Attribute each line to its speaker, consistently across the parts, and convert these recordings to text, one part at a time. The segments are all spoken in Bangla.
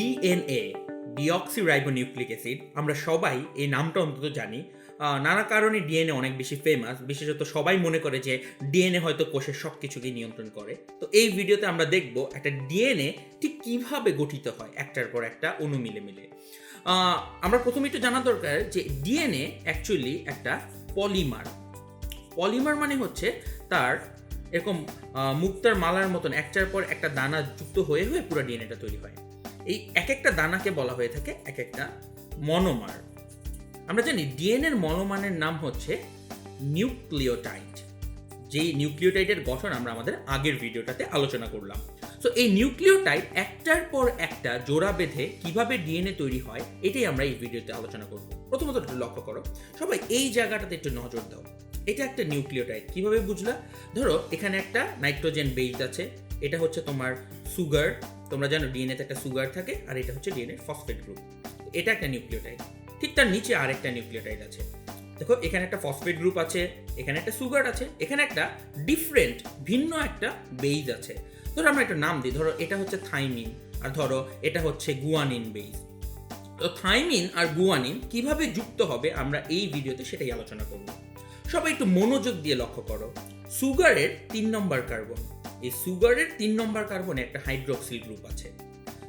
Speaker 1: ডিএনএ ডিঅক্সিরাইবোনিউক্লিক অ্যাসিড আমরা সবাই এই নামটা অন্তত জানি। নানা কারণে ডিএনএ অনেক বেশি ফেমাস বিশেষত সবাই মনে করে যে ডিএনএ হয়তো কোষের সব কিছুকে নিয়ন্ত্রণ করে। তো এই ভিডিওতে আমরা দেখব একটা ডিএনএ ঠিক কীভাবে গঠিত হয়, একটার পর একটা, অণু মিলে মিলে আমরা প্রথমে একটু জানা দরকার যে ডিএনএ অ্যাকচুয়ালি একটা পলিমার পলিমার মানে হচ্ছে তার এরকম মুক্তার মালার মতন একটার পর একটা দানা যুক্ত হয়ে হয়ে পুরো ডিএনএটা তৈরি হয়। এই এক একটা দানাকে বলা হয়ে থাকে এক একটা মনোমার। আমরা জানি ডিএনএর মনোমানের নাম হচ্ছে নিউক্লিওটাইড। যেই নিউক্লিওটাইডের গঠন আমরা আমাদের আগের ভিডিওটাতে আলোচনা করলাম। সো এই নিউক্লিওটাইড একটার পর একটা জোড়া বেঁধে কীভাবে ডিএনএ তৈরি হয়, এটাই আমরা এই ভিডিওতে আলোচনা করব। প্রথমত একটু লক্ষ্য করো, সবাই এই জায়গাটাতে একটু নজর দাও। এটা একটা নিউক্লিওটাইড, কীভাবে বুঝলা? ধরো, এখানে একটা নাইট্রোজেন বেস আছে, এটা হচ্ছে তোমার সুগার তোমরা জানো ডিএনএতে একটা সুগার থাকে আর এটা হচ্ছে ডিএনএ ফসফেট গ্রুপ এটা একটা নিউক্লিওটাইড ঠিক তার নিচে আরেকটা নিউক্লিওটাইড আছে। দেখো, এখানে একটা ফসফেট গ্রুপ আছে, এখানে একটা সুগার আছে, এখানে একটা ডিফারেন্ট ভিন্ন একটা বেইজ আছে। ধরো আমরা একটা নাম দিই, ধরো এটা হচ্ছে থাইমিন আর ধরো এটা হচ্ছে গুয়ানিন বেইজ তো থাইমিন আর গুয়ানিন কীভাবে যুক্ত হবে আমরা এই ভিডিওতে সেটাই আলোচনা করব। সবাই একটু মনোযোগ দিয়ে লক্ষ্য করো। সুগারের তিন নম্বর কার্বন এই সুগারের তিন নম্বর কার্বনে একটা হাইড্রোক্সিল গ্রুপ আছে।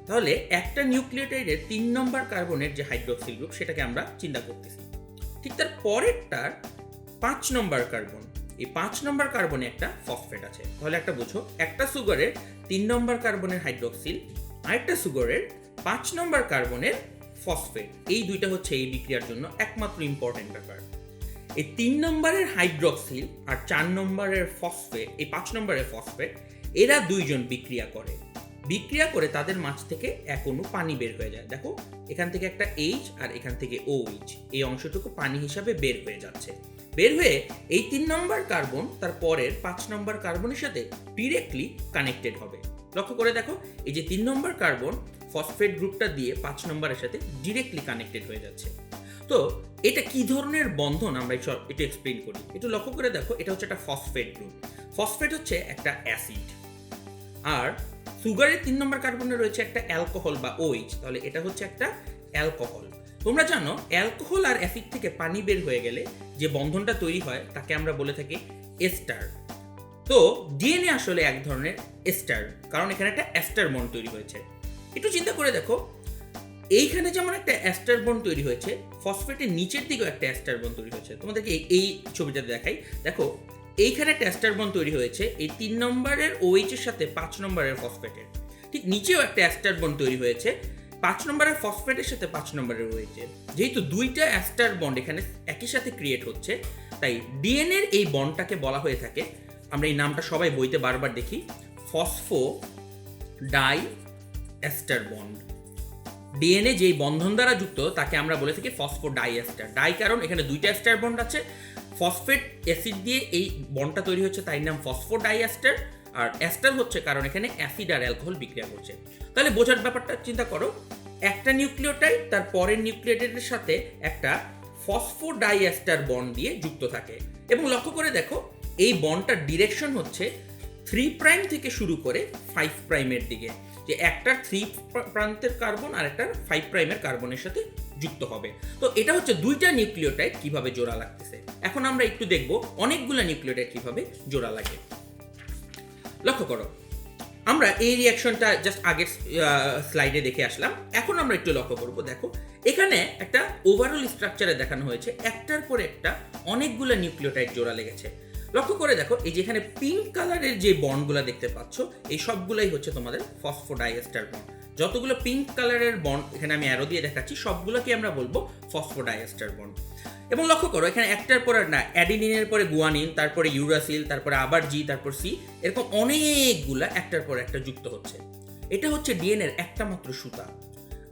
Speaker 1: তাহলে একটা নিউক্লিওটাইডের তিন নম্বর কার্বনের যে হাইড্রোক্সিল গ্রুপ সেটাকে আমরা চিন্তা করতেছি। ঠিক তার পরেরটার পাঁচ নম্বর কার্বন, এই পাঁচ নম্বর কার্বনে একটা ফসফেট আছে। তাহলে একটা বুঝো, একটা সুগারের তিন নম্বর কার্বনের হাইড্রোক্সিল, আরেকটা সুগারের পাঁচ নম্বর কার্বনের ফসফেট। এই দুইটা হচ্ছে এই বিক্রিয়ার জন্য একমাত্র ইম্পর্টেন্ট ব্যাপার। এই তিন নম্বরের হাইড্রোক্সিল আর চার নম্বরের ফসফেট, এই পাঁচ নম্বরের ফসফেট, এরা দুইজন বিক্রিয়া করে। বিক্রিয়া করে তাদের মাছ থেকে এক অণু পানি বের হয়ে যায়। দেখো, এখান থেকে একটা এইচ আর এখান থেকে ও এইচ এই অংশটুকু পানি হিসাবে বের হয়ে যাচ্ছে। বের হয়ে এই তিন নম্বর কার্বন তার পরের পাঁচ নম্বর কার্বনের সাথে ডিরেক্টলি কানেক্টেড হবে। লক্ষ্য করে দেখো, এই যে তিন নম্বর কার্বন ফসফেট গ্রুপটা দিয়ে পাঁচ নম্বরের সাথে ডিরেক্টলি কানেক্টেড হয়ে যাচ্ছে। তো এটা কি ধরনের বন্ধন আমরা একটু এক্সপ্লেন করি? একটু লক্ষ্য করে দেখো, এটা হচ্ছে একটা ফসফেট গ্রুপ ফসফেট হচ্ছে একটা অ্যাসিড আর সুগারের তিন নম্বর কার্বনে রয়েছে একটা অ্যালকোহল বা ওইচ তাহলে এটা হচ্ছে একটা অ্যালকোহল তোমরা জানো অ্যালকোহল আর অ্যাসিড থেকে পানি বের হয়ে গেলে যে বন্ধনটা তৈরি হয়, তাকে আমরা বলে থাকি এস্টার তো ডিএনএ আসলে এক ধরনের এস্টার কারণ এখানে একটা অ্যাস্টার বন্ড তৈরি হয়েছে। একটু চিন্তা করে দেখো এইখানে যেমন একটা অ্যাস্টার বন্ড তৈরি হয়েছে ফসফেটের নিচের দিকেও একটা অ্যাস্টার বন্ড তৈরি হয়েছে। তোমাদেরকে এই- ছবিটাতে দেখাই। দেখো, এইখানে একটা অ্যাস্টার বন্ড তৈরি হয়েছে, এই তিন নম্বরের OH এর সাথে পাঁচ নম্বরের ফসফেটের ঠিক নিচেও একটা অ্যাস্টার বন্ড তৈরি হয়েছে, পাঁচ নম্বরের ফসফেটের সাথে পাঁচ নম্বরের এর। যেহেতু দুইটা অ্যাস্টার বন্ড এখানে একই সাথে ক্রিয়েট হচ্ছে, তাই ডিএনএর এই বন্ডটাকে বলা হয়ে থাকে। আমরা এই নামটা সবাই বইতে বারবার দেখি phosphodiester bond DNA যেই বন্ধন দ্বারা যুক্ত, তাকে আমরা বলে থাকি ফসফো ডাইএস্টার ডাই কারণ, এখানে দুইটা অ্যাস্টার বন্ড আছে। ফসফেট অ্যাসিড দিয়ে এই বন্ডটা তৈরি হচ্ছে তাই নাম ফসফো ডাইএস্টার আর অ্যাস্টার হচ্ছে কারণ, এখানে অ্যাসিড আর অ্যালকোহল বিক্রিয়া করছে। তাহলে বোঝার ব্যাপারটা চিন্তা করো, একটা নিউক্লিওটাইড তার পরের নিউক্লিওটাইডের সাথে একটা ফসফো ডাইএস্টার বন্ড দিয়ে যুক্ত থাকে। এবং লক্ষ্য করে দেখো, এই বন্ডটার ডিরেকশন হচ্ছে থ্রি প্রাইম থেকে শুরু করে ফাইভ প্রাইমের দিকে। যে একটা থ্রি প্রান্তের কার্বন আর একটা ফাইভ প্রাইমের কার্বনের সাথে যুক্ত হবে। তো এটা হচ্ছে দুইটা নিউক্লিওটাইড কীভাবে জোড়া লাগতেছে। এখন আমরা একটু দেখব অনেকগুলো নিউক্লিওটাইড কীভাবে জোড়া লাগে। লক্ষ্য করো, আমরা এই রিয়াকশনটা জাস্ট আগের স্লাইডে দেখে আসলাম। এখন আমরা একটু লক্ষ্য করব, দেখো, এখানে একটা ওভারঅল স্ট্রাকচারে দেখানো হয়েছে। একটার পর একটা অনেকগুলো নিউক্লিওটাইড জোড়া লেগেছে। লক্ষ্য করে দেখো, এই যেখানে পিঙ্ক কালারের যে বন্ডগুলো দেখতে পাচ্ছ, এই সবগুলাই হচ্ছে তোমাদের ফসফোডাইএস্টার বন্ড যতগুলো পিঙ্ক কালারের বন্ড এখানে আমি অ্যারো দিয়ে দেখাচ্ছি, সবগুলোকে আমরা বলব ফসফোডাইএস্টার বন্ড এবং লক্ষ্য করো, এখানে একটার পর না অ্যাডিনিনের পরে গুয়ানিন তারপরে ইউরাসিল তারপরে আবার জি তারপর সি এরকম অনেকগুলা একটার পর একটা যুক্ত হচ্ছে। এটা হচ্ছে ডিএনএর একটা মাত্র সুতা।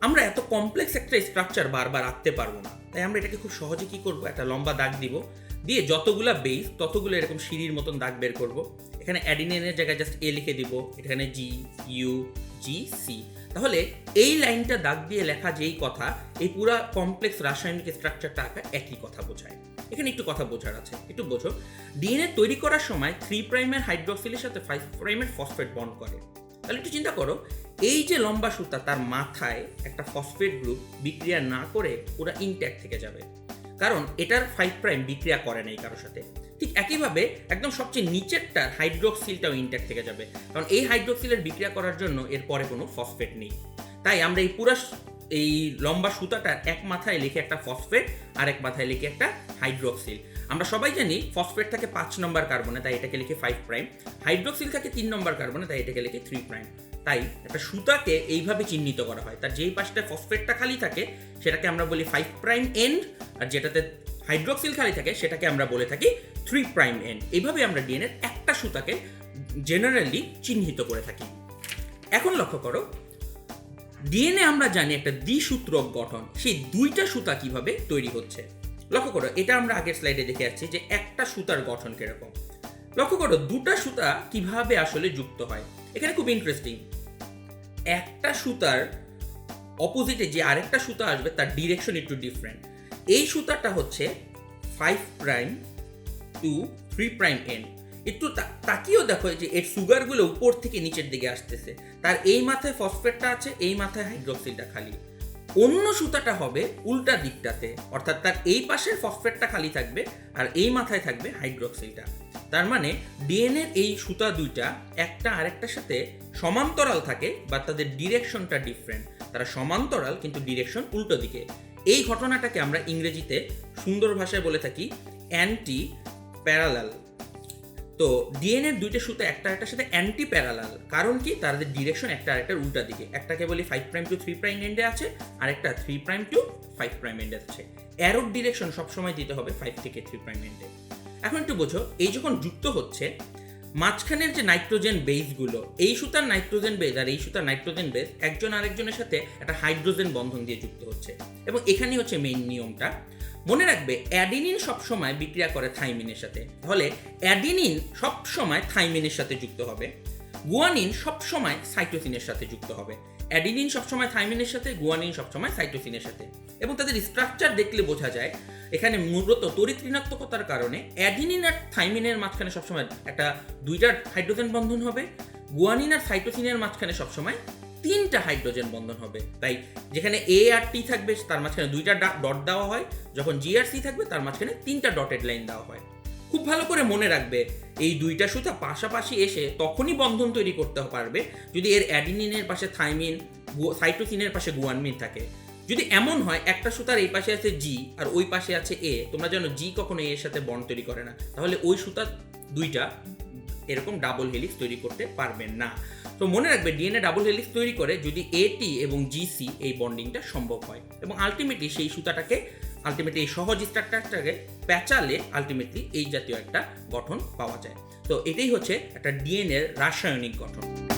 Speaker 1: আমরা এত কমপ্লেক্স একটা স্ট্রাকচার বারবার আঁকতে পারব না। তাই আমরা এটাকে খুব সহজে কি করব? একটা লম্বা দাগ দিব। দিয়ে যতগুলা বেস ততগুলো এরকম সিঁড়ির মতন দাগ বের করব। এখানে অ্যাডিনিনের জায়গায় জাস্ট এ লিখে দিব, এখানে জি ইউ জি সি তাহলে এই লাইনটা দাগ দিয়ে লেখা যেই কথা, এই পুরো কমপ্লেক্স রাসায়নিক স্ট্রাকচারটা আঁকা একই কথা বোঝায়। এখানে একটু কথা বোঝার আছে, একটু বোঝো। ডিএনএ তৈরি করার সময় থ্রি প্রাইমের হাইড্রোক্সিলের সাথে ফাইভ প্রাইমের ফসফেট বন্ড করে। তাহলে একটু চিন্তা করো, এই যে লম্বা সুতা তার মাথায় একটা ফসফেট গ্রুপ বিক্রিয়া না করে পুরো ইনট্যাক্ট থেকে যাবে। কারণ এটার ফাইভ প্রাইম বিক্রিয়া করে না এই কারোর সাথে। ঠিক একইভাবে একদম সবচেয়ে নিচেরটার হাইড্রোক্সিলটাও ইনট্যাক্ট থেকে যাবে। কারণ এই হাইড্রোক্সিলের বিক্রিয়া করার জন্য এর পরে কোনো ফসফেট নেই। তাই আমরা এই পুরো এই লম্বা সুতাটার এক মাথায় লিখে একটা ফসফেট আর এক মাথায় লিখে একটা হাইড্রোক্সিল আমরা সবাই জানি ফসফেট থাকে পাঁচ নম্বর কার্বনে তাই এটাকে লিখে ফাইভ প্রাইম হাইড্রোক্সিল থাকে তিন নম্বর কার্বনে তাই এটাকে লিখে থ্রি প্রাইম তাই একটা সুতাকে এইভাবে চিহ্নিত করা হয়। তার যেই পাশটা ফসফেটটা খালি থাকে, সেটাকে আমরা বলি ফাইভ প্রাইম এন্ড আর যেটাতে হাইড্রোক্সিল খালি থাকে, সেটাকে আমরা বলে থাকি থ্রি প্রাইম এন্ড এইভাবে আমরা ডিএনএর একটা সুতাকে জেনারেলি চিহ্নিত করে থাকি। এখন লক্ষ্য করো ডিএনএ আমরা জানি একটা দ্বিসূত্রক গঠন। সেই দুইটা সুতা কীভাবে তৈরি হচ্ছে? লক্ষ্য করো, এটা আমরা আগের স্লাইডে দেখে যাচ্ছি যে একটা সুতার গঠন কীরকম। লক্ষ্য করো, দুটা সুতা কীভাবে আসলে যুক্ত হয়? এখানে খুব ইন্টারেস্টিং একটা সুতার অপোজিটে যে আরেকটা সুতা আসবে, তার ডিরেকশন একটু ডিফারেন্ট এই সুতাটা হচ্ছে five prime to three prime end একটু তাকিয়েও দেখো যে এর সুগারগুলো উপর থেকে নিচের দিকে আসতেছে। তার এই মাথায় ফসফেটটা আছে, এই মাথায় হাইড্রোক্সিলটা খালি। অন্য সুতাটা হবে উল্টা দিকটাতে, অর্থাৎ তার এই পাশের ফসফেটটা খালি থাকবে আর এই মাথায় থাকবে হাইড্রোক্সিলটা তার মানে ডিএনএর এই সুতা দুইটা একটা আরেকটার সাথে সমান্তরাল থাকে বা তাদের ডিরেকশনটা ডিফারেন্ট তারা সমান্তরাল, কিন্তু ডিরেকশন উল্টো দিকে। এই ঘটনাটাকে আমরা ইংরেজিতে সুন্দর ভাষায় বলে থাকি অ্যান্টি প্যারালাল তো ডিএনএর দুইটা সুতো একটা একটার সাথে অ্যান্টি প্যারালাল কারণ কি? তাদের ডিরেকশন একটা আরেকটার উল্টা দিকে। একটাকে বলি five prime to three prime এন্ডে আছে, আরেকটা three prime to five prime এন্ডে আছে। অ্যারোর ডিরেকশন সবসময় দিতে হবে ফাইভ থেকে থ্রি প্রাইম এন্ডে এখন একটু বোঝো, এই যখন যুক্ত হচ্ছে, মাঝখানের যে নাইট্রোজেন বেসগুলো এই সুতার নাইট্রোজেন বেস আর এই সুতার নাইট্রোজেন বেস একজন আরেকজনের সাথে একটা হাইড্রোজেন বন্ধন দিয়ে যুক্ত হচ্ছে। এবং এখানেই হচ্ছে মেইন নিয়মটা। মনে রাখবে অ্যাডিনিন সবসময় বিক্রিয়া করে থাইমিনের সাথে। তাহলে অ্যাডিনিন সবসময় থাইমিনের সাথে যুক্ত হবে। গুয়ানিন সবসময় সাইটোসিনের সাথে যুক্ত হবে। অ্যাডিনিন সবসময় থাইমিনের সাথে গুয়ানিন সবসময় সাইটোসিনের সাথে। এবং তাদের স্ট্রাকচার দেখলে বোঝা যায় এখানে মূলত তড়িৎ ঋণাত্মকতার কারণে অ্যাডিনিন আর থাইমিনের মাঝখানে সবসময় একটা দুইটা হাইড্রোজেন বন্ধন হবে, গুয়ানিন আর সাইটোসিনের মাঝখানে সবসময় তিনটা হাইড্রোজেন বন্ধন হবে। তাই যেখানে এ আর টি থাকবে, তার মাঝখানে দুইটা ডট দেওয়া হয়। যখন জি আর সি থাকবে, তার মাঝখানে তিনটা ডটেড লাইন দেওয়া হয়। খুব ভালো করে মনে রাখবে, এই দুইটা সুতা পাশাপাশি এসে তখনই বন্ধন তৈরি করতে পারবে যদি এর অ্যাডিনিনের পাশে থাইমিন সাইটোসিনের পাশে গুয়ানমিন থাকে। যদি এমন হয়, একটা সুতার এই পাশে আছে জি আর ওই পাশে আছে এ তোমরা জানো জি কখনো এর সাথে বন্ড তৈরি করে না। তাহলে ওই সুতা দুইটা এরকম ডাবল হেলিক্স তৈরি করতে পারবেন না। তো মনে রাখবে ডিএনএ ডাবল হেলিক্স তৈরি করে যদি এটি এবং জিসি এই বন্ডিংটা সম্ভব হয়। এবং আলটিমেটলি সেই সুতাটাকে আলটিমেটলি এই সহজ স্ট্রাকচারটাকে প্যাচালে আলটিমেটলি এই জাতীয় একটা গঠন পাওয়া যায়। তো এটাই হচ্ছে একটা ডিএনএর রাসায়নিক গঠন।